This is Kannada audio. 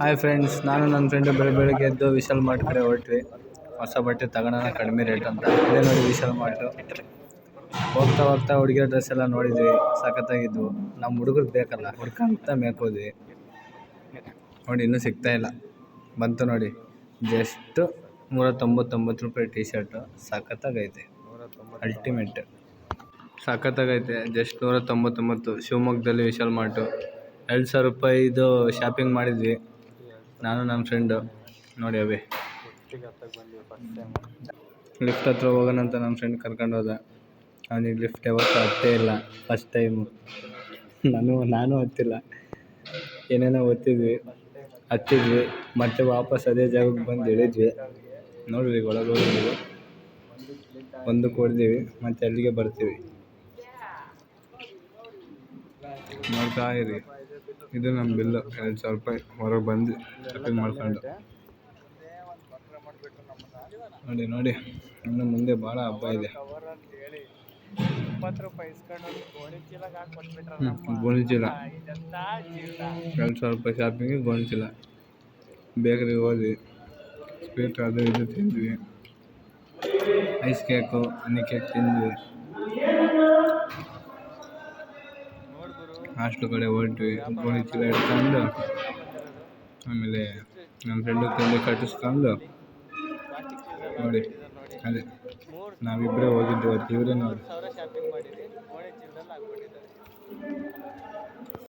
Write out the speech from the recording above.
ಹಾಯ್ ಫ್ರೆಂಡ್ಸ್ ನಾನು ನನ್ನ ಫ್ರೆಂಡು ಬೆಳ ಬೆಳಗ್ಗೆ ಎದ್ದು ವಿಶಾಲ್ ಮಾರ್ಟ್ ಕಡೆ ಹೊರಟ್ವಿ. ಹೊಸ ಬಟ್ಟೆ ತಗೊಳೋಣ, ಕಡಿಮೆ ರೇಟ್ ಅಂತ. ಅದೇ ನೋಡಿ ವಿಶಾಲ್ ಮಾರ್ಟು ಹೋಗ್ತಾ ಹೋಗ್ತಾ ಹುಡುಗಿಯರ ಡ್ರೆಸ್ ಎಲ್ಲ ನೋಡಿದ್ವಿ. ಸಖತ್ತಾಗಿದ್ವು. ನಮ್ಮ ಹುಡುಗರು ಬೇಕಲ್ಲ, ಹುಡ್ಕಂತ ಮೇಕೋದ್ವಿ. ನೋಡಿ, ಇನ್ನೂ ಸಿಗ್ತಾ ಇಲ್ಲ. ಬಂತು ನೋಡಿ. ಜಸ್ಟ್ ನೂರ ತೊಂಬತ್ತೊಂಬತ್ತು ರೂಪಾಯಿ ಟಿ ಶರ್ಟು ಸಖತ್ತಾಗೈತೆ. ಅಲ್ಟಿಮೇಟ್ ಸಖತ್ತಾಗೈತೆ. ಜಸ್ಟ್ ನೂರ ತೊಂಬತ್ತೊಂಬತ್ತು ಶಿವಮೊಗ್ಗದಲ್ಲಿ ವಿಶಾಲ್ ಮಾರ್ಟು ಎರಡು ಸಾವಿರ ರೂಪಾಯಿದು ಶಾಪಿಂಗ್ ಮಾಡಿದ್ವಿ. ನಾನು ನನ್ನ ಫ್ರೆಂಡು ನೋಡಿ ಅವೇ ಲಿಫ್ಟ್ ಹತ್ರ ಹೋಗೋಣ ಅಂತ ನಮ್ಮ ಫ್ರೆಂಡ್ ಕರ್ಕೊಂಡು ಹೋದ. ಅವನಿಗೆ ಲಿಫ್ಟ್ ಯಾವತ್ತೂ ಹತ್ತೇ ಇಲ್ಲ ಫಸ್ಟ್ ಟೈಮು ನಾನು ನಾನು ಹತ್ತಿಲ್ಲ. ಏನೇನೋ ಹೊತ್ತಿದ್ವಿ ಹತ್ತಿದ್ವಿ. ಮತ್ತೆ ವಾಪಸ್ ಅದೇ ಜಾಗಕ್ಕೆ ಬಂದು ಇಳಿದ್ವಿ ನೋಡ್ರಿ, ಒಳಗೆ ಹೋಗಿದ್ವಿ. ಒಂದಕ್ಕೆ ಹೊಡ್ದೀವಿ ಮತ್ತೆ ಅಲ್ಲಿಗೆ ಬರ್ತೀವಿ. ನೋಡ್ತಾ ಇರಿ. ಇದು ನಮ್ಮ ಬಿಲ್ಲು. ಎರಡು ಸಾವಿರ ರೂಪಾಯಿ. ಹೊರಗೆ ಬಂದು ಶಾಪಿಂಗ್ ಮಾಡ್ಕೊಂಡು. ನೋಡಿ ನೋಡಿ. ಇನ್ನು ಮುಂದೆ ಭಾಳ ಹಬ್ಬ ಇದೆ. ಗೋಣಿ ಚೀಲ ಎರಡು ಸಾವಿರ ರೂಪಾಯಿ ಶಾಪಿಂಗಿಗೆ ಗೋಣಿ ಚೀಲ ಬೇಕ್ರಿಗೆ ಹೋದ್ವಿ. ಸ್ವೀಟ್ ಅದು ಇದು ತಿಂದ್ವಿ. ಐಸ್ ಕೇಕು ಹನಿ ಕೇಕ್ ತಿಂದ್ವಿ. ಹಾಸ್ಟ್ಲು ಕಡೆ ಹೊರಟ್ವಿ ಗೋಣಿ ಚೀಲ ಹಿಡ್ಕೊಂಡು ಆಮೇಲೆ ನಮ್ಮ ಫ್ರೆಂಡು ತಂದೆ ಕಟ್ಟಿಸ್ಕೊಂಡು ನೋಡಿ, ಅದೇ ನಾವಿಬ್ಬರೇ ಹೋಗಿದ್ದು ಇವತ್ತು ಇವರೇ ನೋಡಿ.